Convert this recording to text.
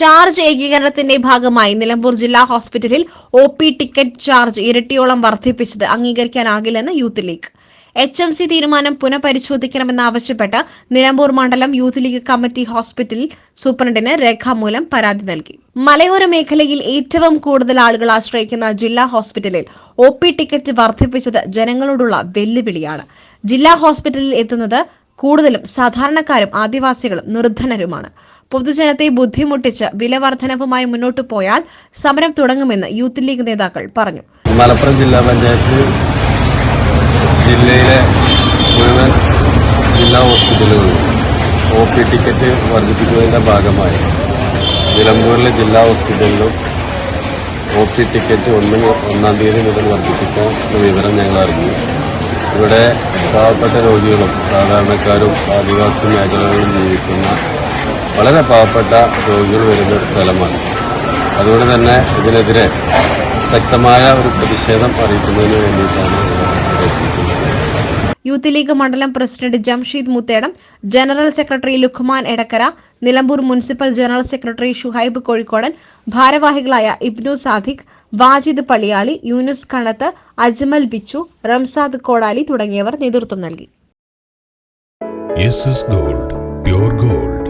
Charge ഏകീകരണത്തിന്റെ ഭാഗമായി നിലമ്പൂർ ജില്ലാ ഹോസ്പിറ്റലിൽ ഒ പി ടിക്കറ്റ് ചാർജ് ഇരട്ടിയോളം വർദ്ധിപ്പിച്ചത് അംഗീകരിക്കാനാകില്ലെന്ന് Youth League. H M C തീരുമാനം പുനഃപരിശോധിക്കണമെന്നാവശ്യപ്പെട്ട് നിലമ്പൂർ മണ്ഡലം യൂത്ത് ലീഗ് കമ്മിറ്റി ഹോസ്പിറ്റൽ സൂപ്രണ്ടിന് രേഖാമൂലം പരാതി നൽകി. മലയോര മേഖലയിൽ ഏറ്റവും കൂടുതൽ ആളുകൾ ആശ്രയിക്കുന്ന ജില്ലാ ഹോസ്പിറ്റലിൽ ഒ പി ടിക്കറ്റ് വർദ്ധിപ്പിച്ചത് ജനങ്ങളോടുള്ള വെല്ലുവിളിയാണ്. ജില്ലാ ഹോസ്പിറ്റലിൽ എത്തുന്നത് കൂടുതലും സാധാരണക്കാരും ആദിവാസികളും നിർധനരുമാണ്. പൊതുജനത്തെ ബുദ്ധിമുട്ടിച്ച് വില വർധനവുമായി മുന്നോട്ടു പോയാൽ സമരം തുടങ്ങുമെന്ന് യൂത്ത് ലീഗ് നേതാക്കൾ പറഞ്ഞു. മലപ്പുറം ജില്ലാ പഞ്ചായത്ത് ജില്ലയിലെ മുഴുവൻ ജില്ലാ ഹോസ്പിറ്റലുകളിലും ഒ പി ടിക്കറ്റ് വർദ്ധിപ്പിക്കുന്നതിന്റെ ഭാഗമായി നിലമ്പൂരിലെ ജില്ലാ ഹോസ്പിറ്റലിലും ഒ പി ടിക്കറ്റ് ഒന്ന് ഒന്നാം തീയതി മുതൽ വർദ്ധിപ്പിക്കാൻ വിവരം ഞങ്ങൾ അറിഞ്ഞു. ഇവിടെ പാവപ്പെട്ട രോഗികളും സാധാരണക്കാരും ആദിവാസി മേഖലകളിലും ജീവിക്കുന്ന വളരെ പാവപ്പെട്ട രോഗികൾ വരുന്ന ഒരു സ്ഥലമാണ്. അതുകൊണ്ട് തന്നെ ഇതിനെതിരെ ശക്തമായ ഒരു പ്രതിഷേധം അറിയിക്കുന്നതിന് വേണ്ടിയിട്ടാണ് യൂത്ത് ലീഗ് മണ്ഡലം president Jamsheed Muthedam general secretary Lukman Edakkara Nilambur municipal general secretary Shuhaib Kozhikodan ഭാരവാഹികളായ ഇബ്നു സാദിഖ് വാജിദ് പള്ളിയാളി യൂനുസ് കണത്ത് അജ്മൽ ബിച്ചു റംസാദ് കോടാലി തുടങ്ങിയവർ നേതൃത്വം നൽകി. Gold pure gold